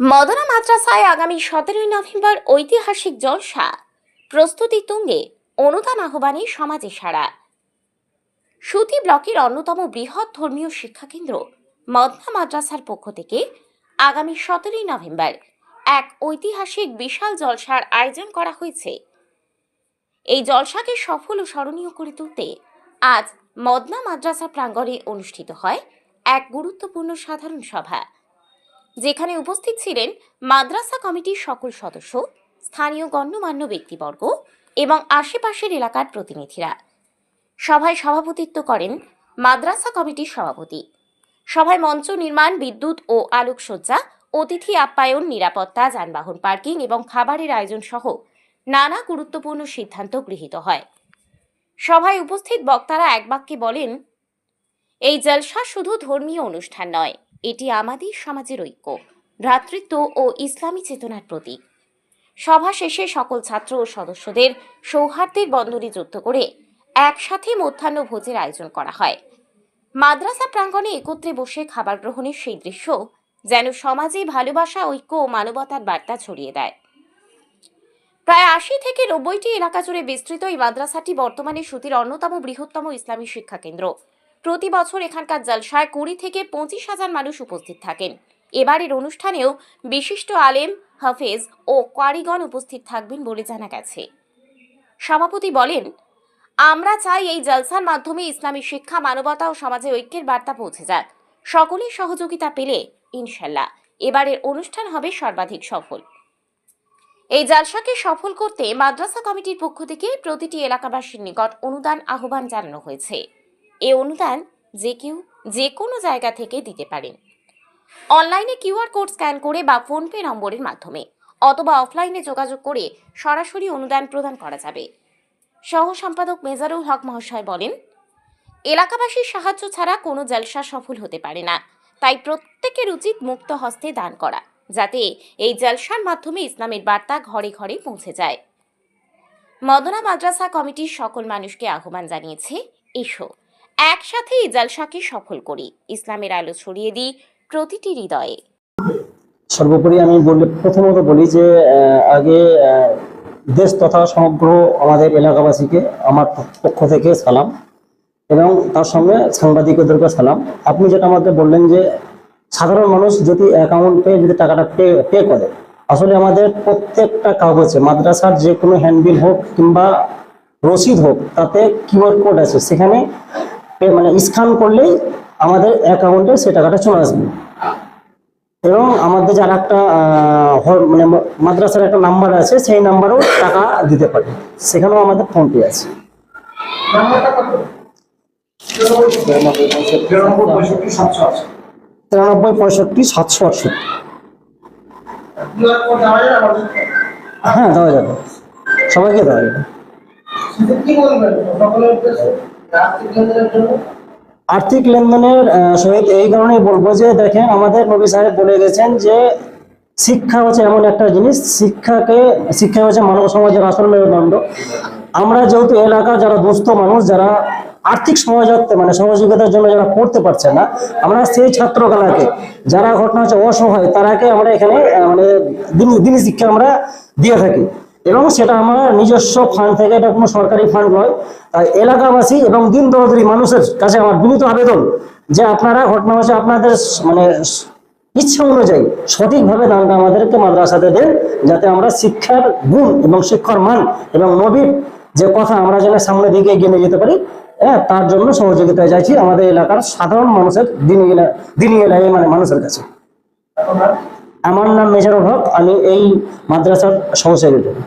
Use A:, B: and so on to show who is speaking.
A: মদনা মাদ্রাসায় আগামী সতেরোই নভেম্বর ঐতিহাসিক জলসা। প্রস্তুতি তুঙ্গে অনুদান আহ্বানে সমাজে সারা সুতি ব্লকের অন্যতম বৃহৎ ধর্মীয় শিক্ষাকেন্দ্র মদনা মাদ্রাসার পক্ষ থেকে আগামী সতেরোই নভেম্বর এক ঐতিহাসিক বিশাল জলসার আয়োজন করা হয়েছে। এই জলসাকে সফল ও স্মরণীয় করে তুলতে আজ মদনা মাদ্রাসা প্রাঙ্গণে অনুষ্ঠিত হয় এক গুরুত্বপূর্ণ সাধারণ সভা। যেখানে উপস্থিত ছিলেন মাদ্রাসা কমিটির সকল সদস্য, স্থানীয় গণ্যমান্য ব্যক্তিবর্গ এবং আশেপাশের এলাকার প্রতিনিধিরা। সভায় সভাপতিত্ব করেন মাদ্রাসা কমিটির সভাপতি। সভায় মঞ্চ নির্মাণ, বিদ্যুৎ ও আলোকসজ্জা, অতিথি আপ্যায়ন, নিরাপত্তা, যানবাহন পার্কিং এবং খাবারের আয়োজন সহ নানা গুরুত্বপূর্ণ সিদ্ধান্ত গৃহীত হয়। সভায় উপস্থিত বক্তারা এক বাক্যে বলেন, এই জলসা শুধু ধর্মীয় অনুষ্ঠান নয় এটি আমাদের সমাজের ঐক্য, ভ্রাতৃত্ব ও ইসলামী চেতনার প্রতীক। সভা শেষে সকল ছাত্র ও সদস্যদের সৌহার্দ্যের বন্ধনে যুক্ত করে একসাথে মধ্যাহ্ন ভোজের আয়োজন করা হয়। মাদ্রাসা প্রাঙ্গণে একত্রে বসে খাবার গ্রহণের সেই দৃশ্য যেন সমাজে ভালোবাসা, ঐক্য ও মানবতার বার্তা ছড়িয়ে দেয়। প্রায় আশি থেকে নব্বইটি এলাকা জুড়ে বিস্তৃত এই মাদ্রাসাটি বর্তমানে সুতির অন্যতম বৃহত্তম ইসলামী শিক্ষা কেন্দ্র প্রতি বছর এখানকার জলসায় কুড়ি থেকে পঁচিশ হাজার মানুষ উপস্থিত থাকেন। এবারের অনুষ্ঠানেও বিশিষ্ট আলেম, হাফেজ ও কারিগণ উপস্থিত থাকবেন বলে জানা গেছে। সভাপতি বলেন, আমরা চাই এই জলসার মাধ্যমে ইসলামী শিক্ষা, মানবতা ও সমাজে ঐক্যের বার্তা পৌঁছে যাক। সকলের সহযোগিতা পেলে, ইনশাল্লাহ। এবারের অনুষ্ঠান হবে সর্বাধিক সফল। এই জালসাকে সফল করতে মাদ্রাসা কমিটির পক্ষ থেকে প্রতিটি এলাকাবাসীর নিকট অনুদান আহ্বান জানানো হয়েছে। এ অনুদান যে কেউ, যে কোনো জায়গা থেকে দিতে পারেন। অনলাইনে কিউআর কোড স্ক্যান করে বা ফোনপে নম্বরের মাধ্যমে অথবা অফলাইনে যোগাযোগ করে সরাসরি অনুদান প্রদান করা যাবে। সহ সম্পাদক মেজারুল হক মহাশয় বলেন, এলাকাবাসীর সাহায্য ছাড়া কোনো জলসা সফল হতে পারে না। তাই প্রত্যেকের উচিত মুক্ত হস্তে দান করা, যাতে এই জলসার মাধ্যমে ইসলামের বার্তা ঘরে ঘরে পৌঁছে যায়। মদনা মাদ্রাসা কমিটির সকল মানুষকে আহ্বান জানিয়েছে এসো। একসাথে এই জলসাকে সফল করি। ইসলামের আলো ছড়িয়ে দিই প্রতিটি হৃদয়ে।
B: সর্বোপরি আমি বলি প্রথমত বলি যে আগে দেশ তথা সমগ্র আমাদের এলাকাবাসীকে আমার পক্ষ থেকে সালাম এবং তার সঙ্গে সাংবাদিকদেরকে সালাম। আপনি যেটা আমাদের বললেন যে, সাধারণ মানুষ যদি অ্যাকাউন্টে যদি টাকাটা পে পে করে, আসলে আমাদের প্রত্যেকটা কাগজে, মাদ্রাসার যে কোনো হ্যান্ডবিল হোক কিংবা রসিদ হোক, তাতে কিউআর কোড আছে। সেখানে মানে স্ক্যান করলেই আমাদের অ্যাকাউন্টে সে টাকাটা চলে আসবে। এবং আমাদের যার একটা মানে মাদ্রাসার একটা নাম্বার আছে সেই নাম্বারেও টাকা দিতে পারে। সেখানেও আমাদের ফোন পে আছে। তিরানব্বই পঁয়ষট্টি সাতশো আটষট্টি হ্যাঁ দেওয়া যাবে। সবাইকে দেওয়া যাবে।
C: আর্থিক লেনদেনের
B: সহিত এই কারণেই বলব যে দেখেন, আমাদের নবী সাহেব বলে গেছেন যে শিক্ষা হচ্ছে এমন একটা জিনিস, শিক্ষাকে, শিক্ষা হচ্ছে মানব সমাজের আসল মেরুদণ্ড। আমরা যেহেতু এলাকার যারা দুস্থ মানুষ, যারা আর্থিক সহযোগিতা মানে সহযোগিতার জন্য যারা পড়তে পারছে না, আমরা সেই ছাত্রগুলাকে যারা ঘটনা হচ্ছে অসহায়, তারাকে আমরা এখানে মানে দিন, দিনী শিক্ষা আমরা দিয়ে থাকি। এবং সেটা আমার নিজস্ব ফান্ড থেকে, এটা কোনো সরকারি ফান্ড নয়, তাই এলাকাবাসী এবং দিন দরিদ্রী মানুষের কাছে আমার বিনীত আবেদন যে আপনারা ঘটনা হচ্ছে আপনাদের মানে ইচ্ছা অনুযায়ী সঠিকভাবে দানটা আমাদেরকে মাদ্রাসাতে দেন, যাতে আমরা শিক্ষার গুণ এবং শিক্ষার মান এবং নবীর যে কথা আমরা যেন সামনে দিকে এগিয়ে নিয়ে যেতে পারি হ্যাঁ তার জন্য সহযোগিতা চাইছি আমাদের এলাকার সাধারণ মানুষের দিনী দিনী এলাকায় মানে মানুষের কাছে। আমার নাম মেজর হক আমি এই মাদ্রাসার সহ সেক্রেটারি